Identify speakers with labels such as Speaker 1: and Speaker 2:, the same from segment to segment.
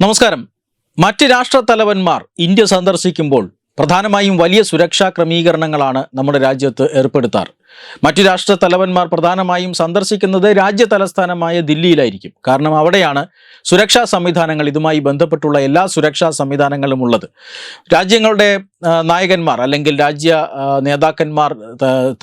Speaker 1: നമസ്കാരം. മറ്റ് രാഷ്ട്ര തലവന്മാർ ഇന്ത്യ സന്ദർശിക്കുമ്പോൾ പ്രധാനമായും വലിയ സുരക്ഷാ ക്രമീകരണങ്ങളാണ് നമ്മുടെ രാജ്യത്ത് ഏർപ്പെടുത്താറ്. മറ്റു രാഷ്ട്ര തലവന്മാർ പ്രധാനമായും സന്ദർശിക്കുന്നത് രാജ്യ തലസ്ഥാനമായ ദില്ലിയിലായിരിക്കും. കാരണം അവിടെയാണ് സുരക്ഷാ സംവിധാനങ്ങൾ ഇതുമായി ബന്ധപ്പെട്ടുള്ള എല്ലാ സുരക്ഷാ സംവിധാനങ്ങളും ഉള്ളത്. രാജ്യങ്ങളുടെ നായകന്മാർ അല്ലെങ്കിൽ രാജ്യ നേതാക്കന്മാർ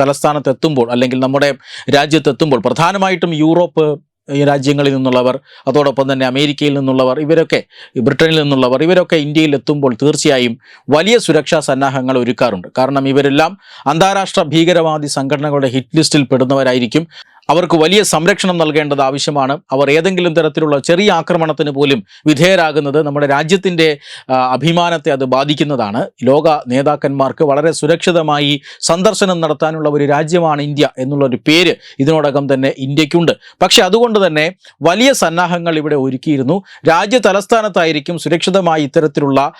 Speaker 1: തലസ്ഥാനത്തെത്തുമ്പോൾ അല്ലെങ്കിൽ നമ്മുടെ രാജ്യത്തെത്തുമ്പോൾ പ്രധാനമായിട്ടും യൂറോപ്പ് ഈ രാജ്യങ്ങളിൽ നിന്നുള്ളവർ അതോടൊപ്പം തന്നെ അമേരിക്കയിൽ നിന്നുള്ളവർ ഇവരൊക്കെ ബ്രിട്ടനിൽ നിന്നുള്ളവർ ഇവരൊക്കെ ഇന്ത്യയിൽ എത്തുമ്പോൾ തീർച്ചയായും വലിയ സുരക്ഷാ സന്നാഹങ്ങൾ ഒരുക്കാറുണ്ട്. കാരണം ഇവരെല്ലാം അന്താരാഷ്ട്ര ഭീകരവാദി സംഘടനകളുടെ ഹിറ്റ് ലിസ്റ്റിൽ പെടുന്നവരായിരിക്കും. അവർക്ക് വലിയ സംരക്ഷണം നൽകേണ്ടത് ആവശ്യമാണ്. അവർ ഏതെങ്കിലും തരത്തിലുള്ള ചെറിയ ആക്രമണത്തിന് പോലും വിധേയരാകുന്നത് നമ്മുടെ രാജ്യത്തിന്റെ അഭിമാനത്തെ അത് ബാധിക്കുന്നതാണ്. ലോക നേതാക്കന്മാർക്ക് വളരെ സുരക്ഷിതമായി സന്ദർശനം നടത്താനുള്ള ഒരു രാജ്യമാണ് ഇന്ത്യ എന്നുള്ളൊരു പേര് ഇതിനോടകം തന്നെ ഇന്ത്യക്കുണ്ട്. പക്ഷെ അതുകൊണ്ട് തന്നെ വലിയ സന്നാഹങ്ങൾ ഇവിടെ ഒരുക്കിയിരുന്നു. രാജ്യ തലസ്ഥാനത്തായിരിക്കും സുരക്ഷിതമായി ഇത്തരത്തിലുള്ള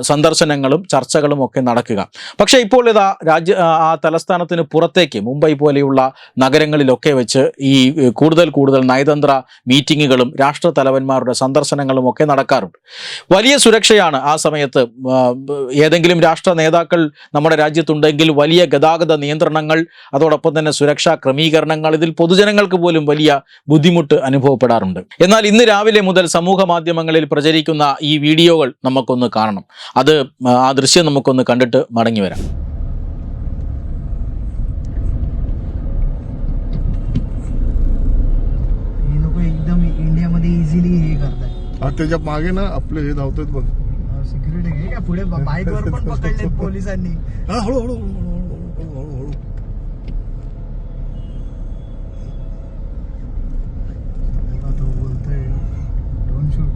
Speaker 1: സന്ദർശനങ്ങളും ചർച്ചകളും ഒക്കെ നടക്കുക. പക്ഷേ ഇപ്പോൾ ഇതാ രാജ്യ ആ, തലസ്ഥാനത്തിന് പുറത്തേക്ക് മുംബൈ പോലെയുള്ള നഗരങ്ങളിലൊക്കെ വെച്ച് ഈ കൂടുതൽ കൂടുതൽ നയതന്ത്ര മീറ്റിങ്ങുകളും രാഷ്ട്ര തലവന്മാരുടെ സന്ദർശനങ്ങളും ഒക്കെ നടക്കാറുണ്ട്. വലിയ സുരക്ഷയാണ് ആ സമയത്ത് ഏതെങ്കിലും രാഷ്ട്ര നേതാക്കൾ നമ്മുടെ രാജ്യത്തുണ്ടെങ്കിൽ വലിയ ഗതാഗത നിയന്ത്രണങ്ങൾ അതോടൊപ്പം തന്നെ സുരക്ഷാ ക്രമീകരണങ്ങൾ ഇതിൽ പൊതുജനങ്ങൾക്ക് പോലും വലിയ ബുദ്ധിമുട്ട് അനുഭവപ്പെടാറുണ്ട്. എന്നാൽ ഇന്ന് രാവിലെ മുതൽ സമൂഹ മാധ്യമങ്ങളിൽ പ്രചരിക്കുന്ന ഈ വീഡിയോകൾ നമുക്കൊന്ന് കാണണം. അത് ആ ദൃശ്യം നമുക്കൊന്ന് കണ്ടിട്ട് മടങ്ങി വരാം.
Speaker 2: मध्ये इझिली हे
Speaker 3: करताय. त्याच्यामागे ना आपले हे धावतात बघ.
Speaker 2: सिक्युरिटी घे का पुढे? बाईक वर पण पकडले पोलिसांनी. हळूहळू बोलतोय शूट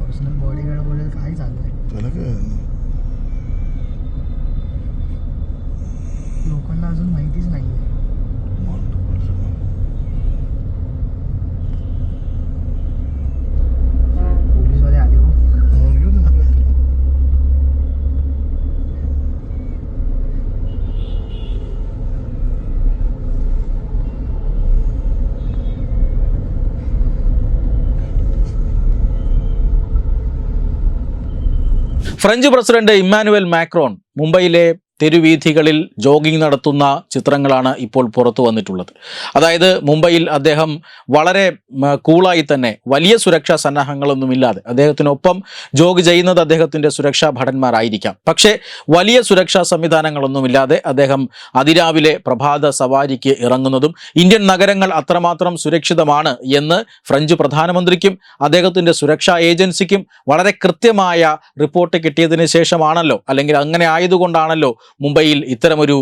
Speaker 2: पर्सनल लोकांना अजून माहितीच नाहीये.
Speaker 1: ഫ്രഞ്ച് പ്രസിഡന്റ് ഇമ്മാനുവൽ മാക്രോൺ മുംബൈയിലെ തെരുവീഥികളിൽ ജോഗിംഗ് നടത്തുന്ന ചിത്രങ്ങളാണ് ഇപ്പോൾ പുറത്തു വന്നിട്ടുള്ളത്. അതായത് മുംബൈയിൽ അദ്ദേഹം വളരെ കൂളായി തന്നെ വലിയ സുരക്ഷാ സന്നാഹങ്ങളൊന്നുമില്ലാതെ അദ്ദേഹത്തിനൊപ്പം ജോഗ് ചെയ്യുന്നത് അദ്ദേഹത്തിന്റെ സുരക്ഷാ ഭടന്മാരായിരിക്കാം. പക്ഷേ വലിയ സുരക്ഷാ സംവിധാനങ്ങളൊന്നുമില്ലാതെ അദ്ദേഹം അതിരാവിലെ പ്രഭാത സവാരിക്ക് ഇറങ്ങുന്നതും ഇന്ത്യൻ നഗരങ്ങൾ അത്രമാത്രം സുരക്ഷിതമാണ് എന്ന് ഫ്രഞ്ച് പ്രധാനമന്ത്രിക്കും അദ്ദേഹത്തിന്റെ സുരക്ഷാ ഏജൻസിക്കും വളരെ കൃത്യമായ റിപ്പോർട്ട് കിട്ടിയതിന് ശേഷമാണല്ലോ അല്ലെങ്കിൽ അങ്ങനെ ആയതുകൊണ്ടാണല്ലോ മുംബൈയിൽ ഇത്തരമൊരു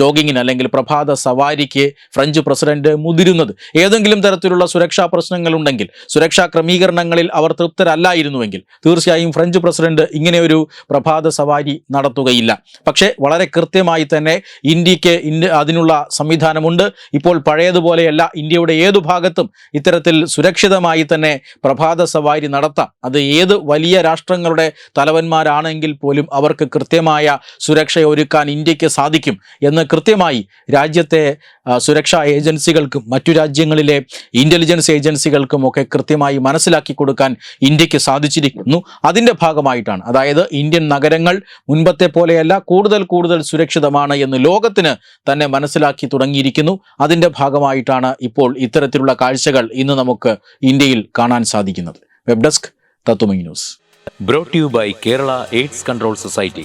Speaker 1: ജോഗിങ്ങിന് അല്ലെങ്കിൽ പ്രഭാത സവാരിക്ക് ഫ്രഞ്ച് പ്രസിഡന്റ് മുതിരുന്നത്. ഏതെങ്കിലും തരത്തിലുള്ള സുരക്ഷാ പ്രശ്നങ്ങളുണ്ടെങ്കിൽ സുരക്ഷാ ക്രമീകരണങ്ങളിൽ അവർ തൃപ്തരല്ലായിരുന്നുവെങ്കിൽ തീർച്ചയായും ഫ്രഞ്ച് പ്രസിഡന്റ് ഇങ്ങനെ ഒരു പ്രഭാത സവാരി നടത്തുകയില്ല. പക്ഷേ വളരെ കൃത്യമായി തന്നെ ഇന്ത്യയ്ക്ക് ഇന്ത്യ അതിനുള്ള സംവിധാനമുണ്ട്. ഇപ്പോൾ പഴയതുപോലെയല്ല ഇന്ത്യയുടെ ഏതു ഭാഗത്തും ഇത്തരത്തിൽ സുരക്ഷിതമായി തന്നെ പ്രഭാത സവാരി നടത്താം. അത് ഏത് വലിയ രാഷ്ട്രങ്ങളുടെ തലവന്മാരാണെങ്കിൽ പോലും അവർക്ക് കൃത്യമായ സുരക്ഷ ഒരുക്കാൻ ഇന്ത്യയ്ക്ക് സാധിക്കും എന്ന് കൃത്യമായി രാജ്യത്തെ സുരക്ഷാ ഏജൻസികൾക്കും മറ്റു രാജ്യങ്ങളിലെ ഇന്റലിജൻസ് ഏജൻസികൾക്കും ഒക്കെ കൃത്യമായി മനസ്സിലാക്കി കൊടുക്കാൻ ഇന്ത്യയ്ക്ക് സാധിച്ചിരിക്കുന്നു. അതിന്റെ ഭാഗമായിട്ടാണ്. അതായത് ഇന്ത്യൻ നഗരങ്ങൾ മുൻപത്തെ പോലെയല്ല കൂടുതൽ കൂടുതൽ സുരക്ഷിതമാണ് എന്ന് ലോകത്തിന് തന്നെ മനസ്സിലാക്കി തുടങ്ങിയിരിക്കുന്നു. അതിന്റെ ഭാഗമായിട്ടാണ് ഇപ്പോൾ ഇത്തരത്തിലുള്ള കാഴ്ചകൾ ഇന്ന് നമുക്ക് ഇന്ത്യയിൽ കാണാൻ സാധിക്കുന്നത്. Web desk തത്വമി news
Speaker 4: brought you by Kerala AIDS control society